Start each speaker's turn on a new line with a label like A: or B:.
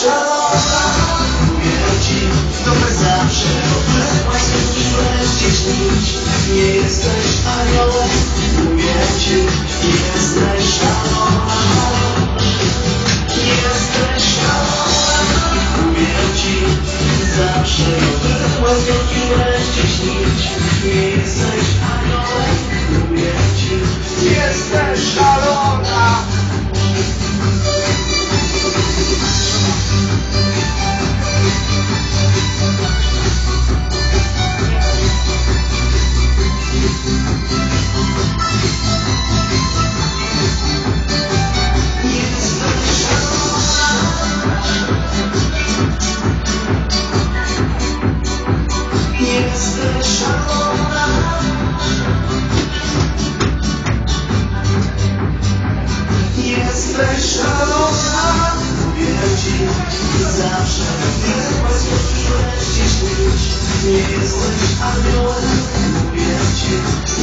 A: szalona, to my zawsze Możesz gdzieś śnić, nie jesteś aniołem Mówię ci, jesteś szalona Jesteś szalona, mówię ci, zawsze Możesz gdzieś śnić, nie jesteś aniołem
B: Jesteś szalona
A: Mówię ci zawsze Możesz gdzieś śnić Nie jesteś aniołem Mówię ci